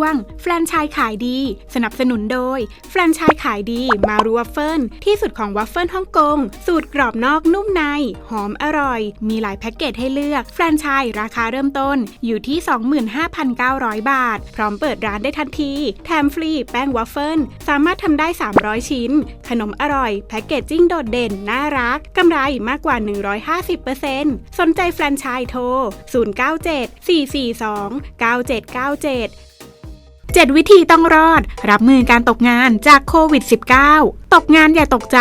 วง แฟรนไชส์ขายดี สนับสนุนโดย แฟรนไชส์ขายดีมารูวัฟเฟิลที่สุดของวัฟเฟิลฮ่องกง สูตรกรอบนอกนุ่มใน หอมอร่อย มีหลายแพ็กเกจให้เลือก แฟรนไชส์ราคาเริ่มต้นอยู่ที่ 25,900 บาท พร้อมเปิดร้านได้ทันที แถมฟรีแป้งวัฟเฟิลสามารถทำได้ 300 ชิ้น ขนมอร่อย แพ็กเกจจิ้งโดดเด่นน่ารักกำไรมากกว่า 150%สนใจแฟรนไชส์โทร 097 442 9797 7 วิธีต้องรอด รับมือการตกงานจากโควิด -19 ตกงานอย่าตกใจ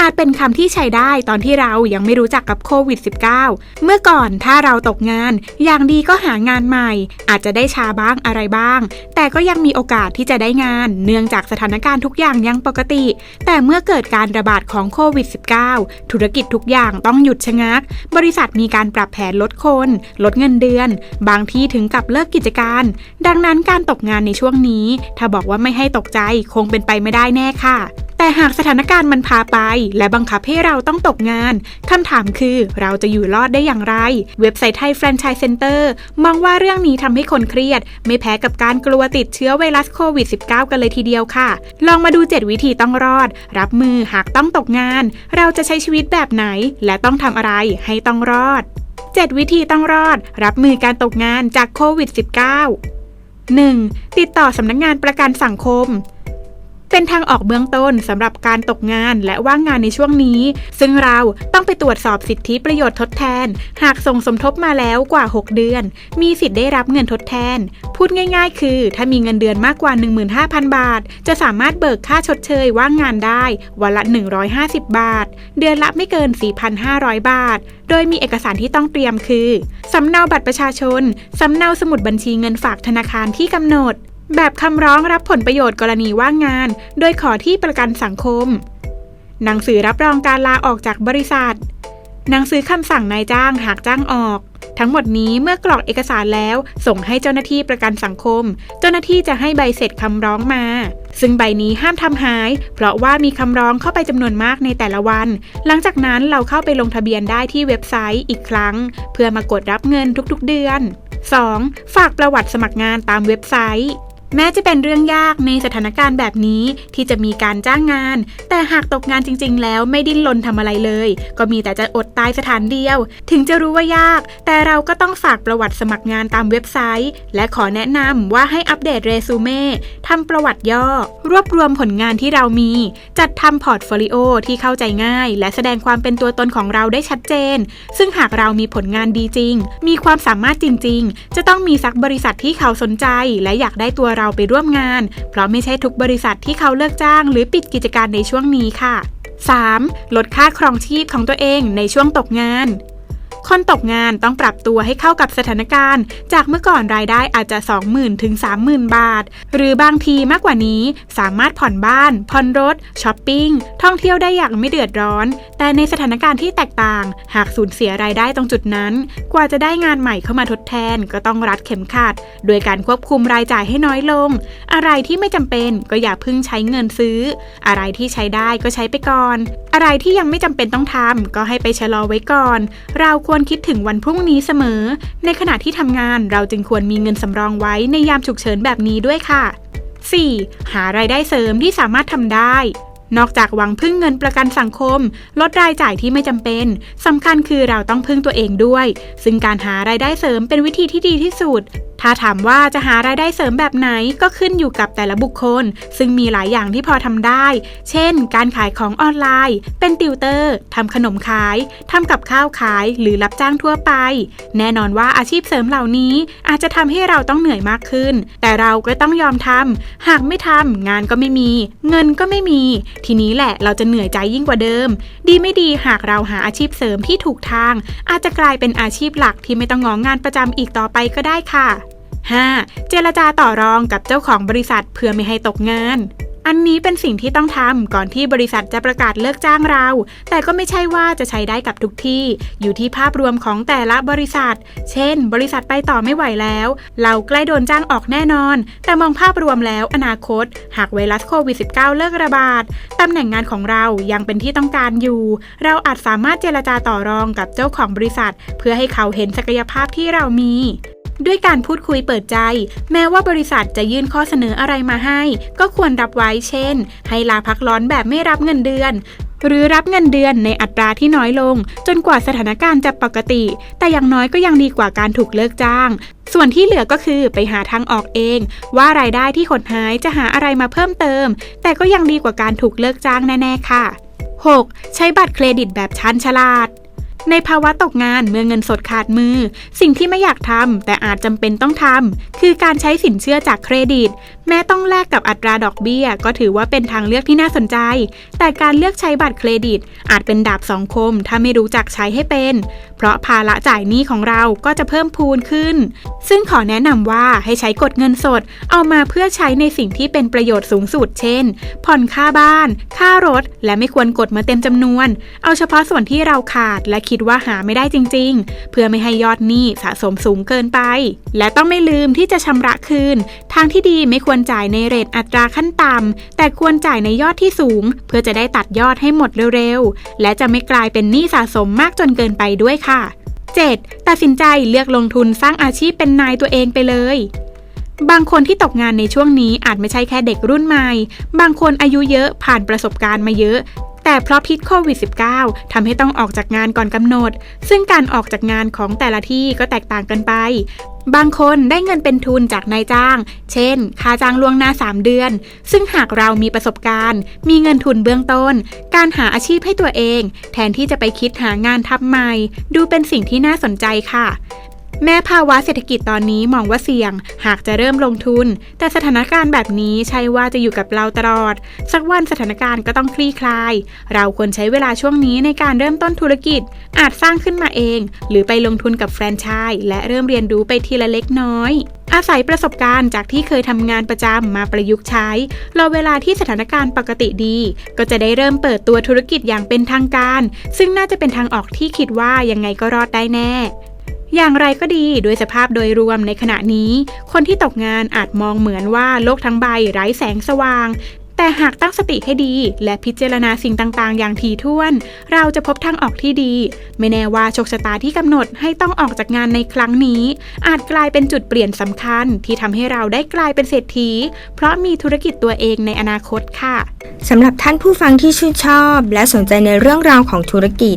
อาจเป็นคำที่ใช้ได้ตอนที่เรายังไม่รู้จักกับโควิด -19 เมื่อก่อนถ้าเราตกงาน อย่างดีก็หางานใหม่ อาจจะได้ชาบ้างอะไรบ้าง แต่ก็ยังมีโอกาสที่จะได้งาน เนื่องจากสถานการณ์ทุกอย่างยังปกติ แต่เมื่อเกิดการระบาดของโควิด -19 ธุรกิจทุกอย่างต้องหยุดชะงัก บริษัทมีการปรับแผนลดคน ลดเงินเดือน บางที่ถึงกับเลิกกิจการ ดังนั้นการตกงานในช่วงนี้ ถ้าบอกว่าไม่ให้ตกใจคงเป็นไปไม่ได้แน่ค่ะ แต่หากสถานการณ์มันพาไป และบังคับให้เราต้องตกงานคำถามคือเราจะอยู่รอดได้อย่างไร เว็บไซต์ไทยแฟรนไชส์เซ็นเตอร์มองว่าเรื่องนี้ทำให้คนเครียด ไม่แพ้กับการกลัวติดเชื้อไวรัสโควิด -19 กันเลยทีเดียวค่ะ ลองมาดู 7 วิธีต้องรอด รับมือหากต้องตกงาน เราจะใช้ชีวิตแบบไหน และต้องทำอะไรให้ต้องรอด 7 วิธีต้องรอด รับมือการตกงานจากโควิด -19 1. ติดต่อสำนักงงานประกันสังคม เป็นทางออกเบื้องต้นสำหรับการตกงานและว่างงานในช่วงนี้ ซึ่งเราต้องไปตรวจสอบสิทธิประโยชน์ทดแทน หากส่งสมทบมาแล้วกว่า 6 เดือน มีสิทธิ์ได้รับเงินทดแทน พูดง่าย ๆ คือ ถ้ามีเงินเดือนมากกว่า 15,000 บาท จะสามารถเบิกค่าชดเชยว่างงานได้วันละ 150 บาท เดือนละไม่เกิน 4,500 บาทโดยมีเอกสารที่ต้องเตรียมคือ สำเนาบัตรประชาชน สำเนาสมุดบัญชีเงินฝากธนาคารที่กำหนด แบบคำร้องรับผลประโยชน์กรณีว่างงาน โดยขอที่ประกันสังคม หนังสือรับรองการลาออกจากบริษัท หนังสือคำสั่งนายจ้างหากจ้างออก ทั้งหมดนี้เมื่อกรอกเอกสารแล้วส่งให้เจ้าหน้าที่ประกันสังคม เจ้าหน้าที่จะให้ใบเสร็จคำร้องมา ซึ่งใบนี้ห้ามทำหาย เพราะว่ามีคำร้องเข้าไปจำนวนมากในแต่ละวัน หลังจากนั้นเราเข้าไปลงทะเบียนได้ที่เว็บไซต์อีกครั้ง เพื่อมากดรับเงินทุกๆเดือน 2. ฝากประวัติสมัครงานตามเว็บไซต์ แม้จะเป็นเรื่องยากในสถานการณ์แบบนี้ที่จะมีการจ้างงาน แต่หากตกงานจริง ๆ แล้วไม่ดิ้นรนทำอะไรเลย ก็มีแต่จะอดตายสถานเดียว ถึงจะรู้ว่ายาก แต่เราก็ต้องฝากประวัติสมัครงานตามเว็บไซต์ และขอแนะนำว่าให้อัปเดตเรซูเม่ทำประวัติย่อ รวบรวมผลงานที่เรามี จัดทำพอร์ตโฟลิโอที่เข้าใจง่าย และแสดงความเป็นตัวตนของเราได้ชัดเจน ซึ่งหากเรามีผลงานดีจริง มีความสามารถจริง ๆ จะต้องมีสักบริษัทที่เขาสนใจ และอยากได้ตัวเราไปร่วมงาน เพราะไม่ใช่ทุกบริษัทที่เขาเลิกจ้าง หรือปิดกิจการในช่วงนี้ค่ะ 3. ลดค่าครองชีพของตัวเองในช่วงตกงาน คนตกงานต้องปรับตัวให้เข้ากับสถานการณ์ จากเมื่อก่อนรายได้อาจจะ 20,000ถึง30,000 บาท หรือบางทีมากกว่านี้สามารถผ่อนบ้าน ผ่อนรถช้อปปิ้ง ท่องเที่ยวได้อย่างไม่เดือดร้อน แต่ในสถานการณ์ที่แตกต่าง หากสูญเสียรายได้ตรงจุดนั้น กว่าจะได้งานใหม่เข้ามาทดแทนก็ต้องรัดเข็มขัด โดยการควบคุมรายจ่ายให้น้อยลง อะไรที่ไม่จำเป็นก็อย่าพิ่งใช้เงินซื้อ อะไรที่ใช้ได้ก็ใช้ไปก่อน อะไรที่ยังไม่จำเป็นต้องทำก็ให้ไปชะลอไว้ก่อน เราควรควรคิดถึงวันพรุ่งนี้เสมอ ในขณะที่ทำงานเราจึงควรมีเงินสำรองไว้ในยามฉุกเฉินแบบนี้ด้วยค่ะ 4. หารายได้เสริมที่สามารถทำได้ นอกจากหวังพึ่งเงินประกันสังคม ลดรายจ่ายที่ไม่จำเป็นสำคัญคือเราต้องพึ่งตัวเองด้วย ซึ่งการหารายได้เสริมเป็นวิธีที่ดีที่สุดถ้าถามว่าจะหารายได้เสริมแบบไหนก็ขึ้นอยู่กับแต่ละบุคคล ซึ่งมีหลายอย่างที่พอทำได้ เช่น การขายของออนไลน์ เป็นติวเตอร์ทำขนมขายทำกับข้าวขายหรือรับจ้างทั่วไป แน่นอนว่าอาชีพเสริมเหล่านี้อาจจะทำให้เราต้องเหนื่อยมากขึ้น แต่เราก็ต้องยอมทำหากไม่ทำงานก็ไม่มี เงินก็ไม่มี ทีนี้แหละเราจะเหนื่อยใจยิ่งกว่าเดิม ดีไม่ดีหากเราหาอาชีพเสริมที่ถูกทาง อาจจะกลายเป็นอาชีพหลักที่ไม่ต้องงองงานประจำอีกต่อไปก็ได้ค่ะ 5. เจรจาต่อรองกับเจ้าของบริษัทเพื่อไม่ให้ตกงาน อันนี้เป็นสิ่งที่ต้องทำก่อนที่บริษัทจะประกาศเลิกจ้างเรา แต่ก็ไม่ใช่ว่าจะใช้ได้กับทุกที่ อยู่ที่ภาพรวมของแต่ละบริษัท เช่น บริษัทไปต่อไม่ไหวแล้ว เราใกล้โดนจ้างออกแน่นอน แต่มองภาพรวมแล้วอนาคต หากไวรัสโควิด -19 เลิกระบาดตำแหน่งงานของเรายังเป็นที่ต้องการอยู่ เราอาจสามารถเจรจาต่อรองกับเจ้าของบริษัท เพื่อให้เขาเห็นศักยภาพที่เรามี ด้วยการพูดคุยเปิดใจ แม้ว่าบริษัทจะยื่นข้อเสนออะไรมาให้ ก็ควรรับไว้เช่น ให้ลาพักร้อนแบบไม่รับเงินเดือนหรือรับเงินเดือนในอัตราที่น้อยลง จนกว่าสถานการณ์จะปกติ แต่อย่างน้อยก็ยังดีกว่าการถูกเลิกจ้าง ส่วนที่เหลือก็คือไปหาทางออกเอง ว่ารายได้ที่หดหายจะหาอะไรมาเพิ่มเติม แต่ก็ยังดีกว่าการถูกเลิกจ้างแน่ ๆ ค่ะ 6. ใช้บัตรเครดิตแบบชันฉลาด ในภาวะตกงานเมื่อเงินสดขาดมือ สิ่งที่ไม่อยากทำแต่อาจจำเป็นต้องทำคือการใช้สินเชื่อจากเครดิต แม้ต้องแลกกับอัตราดอกเบี้ย ก็ถือว่าเป็นทางเลือกที่น่าสนใจ แต่การเลือกใช้บัตรเครดิต อาจเป็นดาบสองคม ถ้าไม่รู้จักใช้ให้เป็น เพราะภาระจ่ายหนี้ของเราก็จะเพิ่มพูนขึ้น ซึ่งขอแนะนำว่าให้ใช้กดเงินสด เอามาเพื่อใช้ในสิ่งที่เป็นประโยชน์สูงสุด เช่น ผ่อนค่าบ้าน ค่ารถ และไม่ควรกดมาเต็มจำนวน เอาเฉพาะส่วนที่เราขาดและคิดว่าหาไม่ได้จริง ๆ เพื่อไม่ให้ยอดหนี้สะสมสูงเกินไป และต้องไม่ลืมที่จะชำระคืน ทางที่ดีไม่ควรรจ่ายในเรทอัตราขั้นต่ำแต่ควรจ่ายในยอดที่สูง เพื่อจะได้ตัดยอดให้หมดเร็วๆ และจะไม่กลายเป็นหนี้สะสมมากจนเกินไปด้วยค่ะ 7. ตัดสินใจเลือกลงทุนสร้างอาชีพเป็นนายตัวเองไปเลยบางคนที่ตกงานในช่วงนี้อาจไม่ใช่แค่เด็กรุ่นใหม่ บางคนอายุเยอะผ่านประสบการณ์มาเยอะ แต่เพราะพิษโควิด -19 ทำให้ต้องออกจากงานก่อนกำหนด ซึ่งการออกจากงานของแต่ละที่ก็แตกต่างกันไป บางคนได้เงินเป็นทุนจากนายจ้าง เช่น ค่าจ้างล่วงหน้า 3 เดือน ซึ่งหากเรามีประสบการณ์ มีเงินทุนเบื้องต้น การหาอาชีพให้ตัวเอง แทนที่จะไปคิดหางานทำใหม่ ดูเป็นสิ่งที่น่าสนใจค่ะ แม้ภาวะเศรษฐกิจตอนนี้มองว่าเสี่ยง หากจะเริ่มลงทุน แต่สถานการณ์แบบนี้ใช่ว่าจะอยู่กับเราตลอด สักวันสถานการณ์ก็ต้องคลี่คลาย เราควรใช้เวลาช่วงนี้ในการเริ่มต้นธุรกิจ อาจสร้างขึ้นมาเอง หรือไปลงทุนกับแฟรนไชส์และเริ่มเรียนรู้ไปทีละเล็กน้อย อาศัยประสบการณ์จากที่เคยทำงานประจำมาประยุกต์ใช้รอเวลาที่สถานการณ์ปกติดี ก็จะได้เริ่มเปิดตัวธุรกิจอย่างเป็นทางการ ซึ่งน่าจะเป็นทางออกที่คิดว่ายังไงก็รอดได้แน่ อย่างไรก็ดีโดยสภาพโดยรวมในขณะนี้ คนที่ตกงานอาจมองเหมือนว่าโลกทั้งใบไร้แสงสว่าง แต่หากตั้งสติให้ดีและพิจารณาสิ่งต่างๆ อย่างถี่ถ้วน เราจะพบทางออกที่ดี ไม่แน่ว่าโชคชะตาที่กำหนดให้ต้องออกจากงานในครั้งนี้ อาจกลายเป็นจุดเปลี่ยนสำคัญที่ทำให้เราได้กลายเป็นเศรษฐี เพราะมีธุรกิจตัวเองในอนาคตค่ะสำหรับท่านผู้ฟังที่ชื่นชอบ และสนใจในเรื่องราวของธุรกิจ